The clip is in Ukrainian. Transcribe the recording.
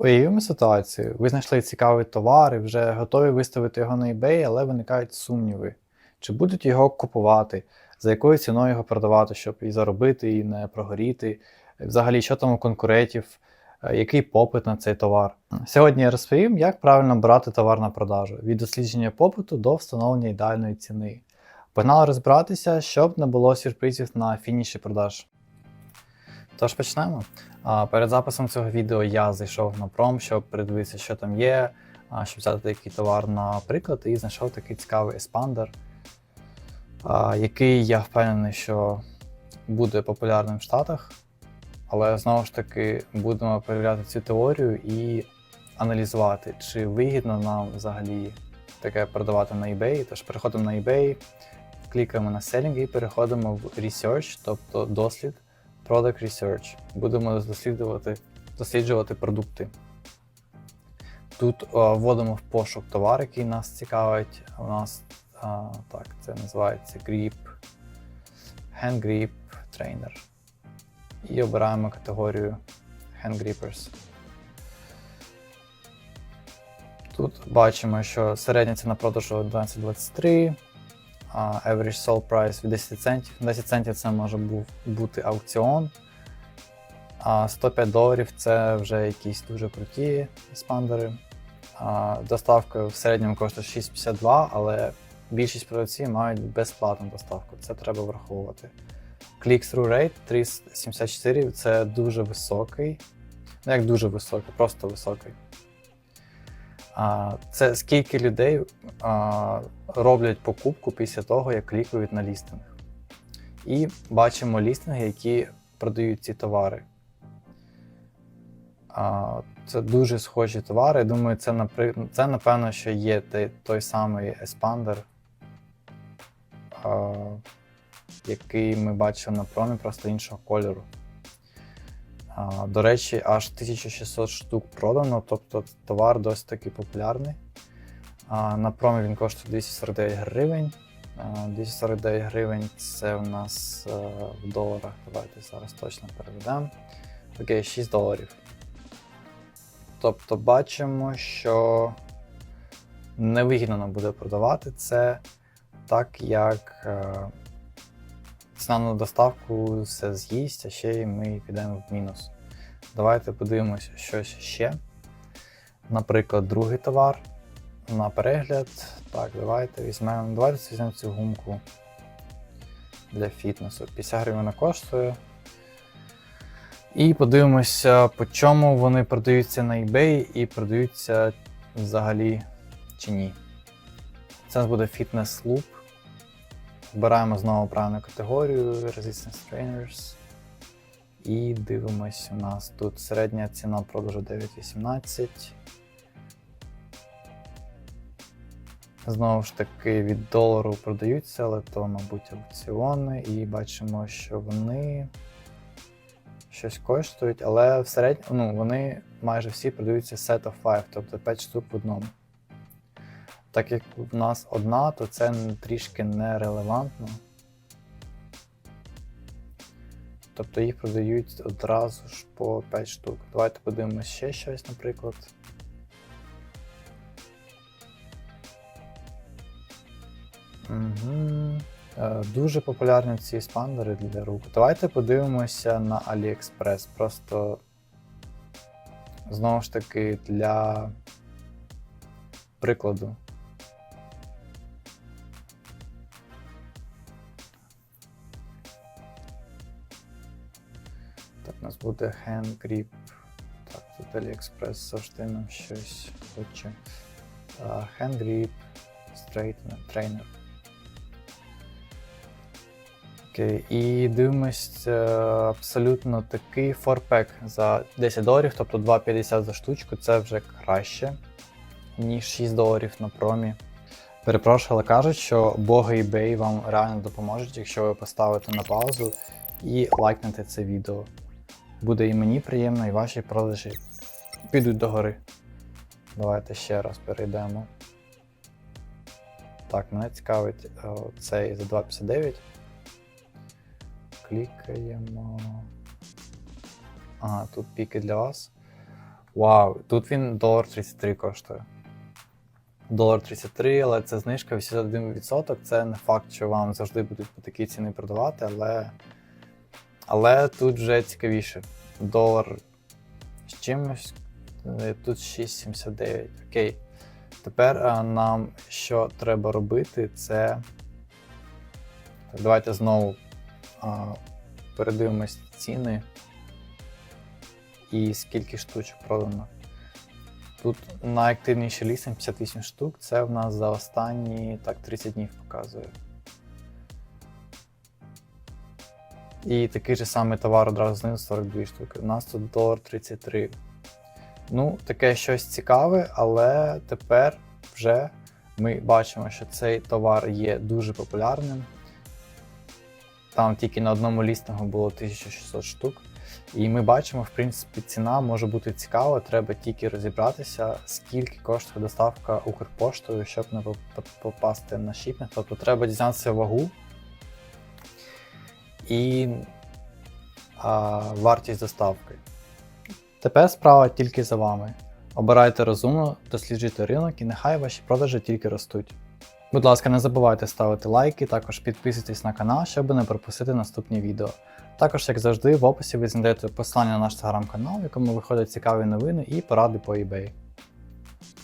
Уявімо ситуацію. Ви знайшли цікавий товар і вже готові виставити його на eBay, але виникають сумніви. Чи будуть його купувати, за якою ціною його продавати, щоб і заробити, і не прогоріти. Взагалі, що там у конкурентів, е, який попит на цей товар. Сьогодні я розповім, як правильно брати товар на продажу від дослідження попиту до встановлення ідеальної ціни. Погнали розбиратися, щоб не було сюрпризів на фініші продаж. Тож почнемо. Перед записом цього відео я зайшов на пром, щоб передивитися, що там є, щоб взяти такий товар на приклад, і знайшов такий цікавий еспандер, який я впевнений, що буде популярним в Штатах. Але знову ж таки будемо перевіряти цю теорію і аналізувати, чи вигідно нам взагалі таке продавати на eBay. Тож переходимо на eBay, клікаємо на Selling і переходимо в Research, тобто дослід. Product Research. Будемо досліджувати, досліджувати продукти. Тут о, вводимо в пошук товар, який нас цікавить. У нас а, так, це називається Grip, Hand Grip Trainer. І обираємо категорію Hand Grippers. Тут бачимо, що середня ціна продажу 12.23, а average sell price від 10 центів. 10 центів це може бути аукціон. А 105 доларів це вже якісь дуже круті еспандери. Доставка в середньому коштує 6,52, але більшість продавців мають безплатну доставку. Це треба враховувати. Click-through rate 374 це дуже високий. Ну, як дуже високий, просто високий. Це скільки людей роблять покупку після того, як клікають на лістинг. І бачимо лістинги, які продають ці товари. Це дуже схожі товари. Думаю, це, це напевно, що є той, самий еспандер, який ми бачили на промі, просто іншого кольору. До речі, аж 1600 штук продано, тобто товар досить таки популярний. На промі він коштує 249 гривень. 249 гривень це у нас е, в доларах. Давайте зараз точно переведемо. Окей, 6 доларів. Тобто бачимо, що невигідно нам буде продавати це, так як е, ціна на доставку все з'їсть, а ще й ми підемо в мінус. Давайте подивимося щось ще. Наприклад, другий товар на перегляд. Так, давайте візьмемо. Давайте візьмемо цю гумку для фітнесу. 50 гривень вона коштує. І подивимося, по чому вони продаються на eBay і продаються взагалі чи ні. Це буде Loop. Вбираємо знову правильну категорію Resistance Trainers. І дивимось, у нас тут середня ціна продажу 9,18. Знову ж таки, від долару продаються, але то, мабуть, аукціони. І бачимо, що вони щось коштують, але в середньому ну, вони майже всі продаються set of 5, тобто 5 штук в одному. Так як в нас одна, то це трішки нерелевантно. Тобто їх продають одразу ж по 5 штук. Давайте подивимось ще щось, наприклад. Угу. Дуже популярні ці спандери для рук. Давайте подивимося на AliExpress. Просто знову ж таки для прикладу. Так, у нас буде hand grip. Так, тут AliExpress завжди нам щось хоче. Uh, hand grip, straightener, trainer. Окей, і дивимось е, абсолютно такий форпек за 10 доларів, тобто 2,50 за штучку, це вже краще, ніж 6 доларів на промі. Перепрошую, але кажуть, що боги eBay вам реально допоможуть, якщо ви поставите на паузу і лайкнете це відео. Буде і мені приємно, і ваші продажі підуть догори. Давайте ще раз перейдемо. Так, мене цікавить е, цей за 2,59. Клікаємо. Ага, тут піки для вас. Вау, тут він долар 33 коштує. Долар 33, але це знижка 81%. Це не факт, що вам завжди будуть по такій ціні продавати, але, але тут вже цікавіше. Долар з чимось. е, Тут 6,79. Окей. Тепер е, нам що треба робити, це. Давайте знову а, передивимось ціни і скільки штучок продано. Тут найактивніший лістинг 58 штук. Це в нас за останні так, 30 днів показує. І такий же самий товар одразу знизу 42 штуки. У нас тут долар 33. Ну, таке щось цікаве, але тепер вже ми бачимо, що цей товар є дуже популярним. Там тільки на одному лістингу було 1600 штук. І ми бачимо, в принципі, ціна може бути цікава, треба тільки розібратися, скільки коштує доставка Укрпоштою, щоб не попасти на шіпінг. Тобто треба дізнатися вагу і а, вартість доставки. Тепер справа тільки за вами. Обирайте розумно, досліджуйте ринок і нехай ваші продажі тільки ростуть. Будь ласка, не забувайте ставити лайки, також підписуйтесь на канал, щоб не пропустити наступні відео. Також, як завжди, в описі ви знайдете посилання на наш телеграм-канал, в якому виходять цікаві новини і поради по eBay.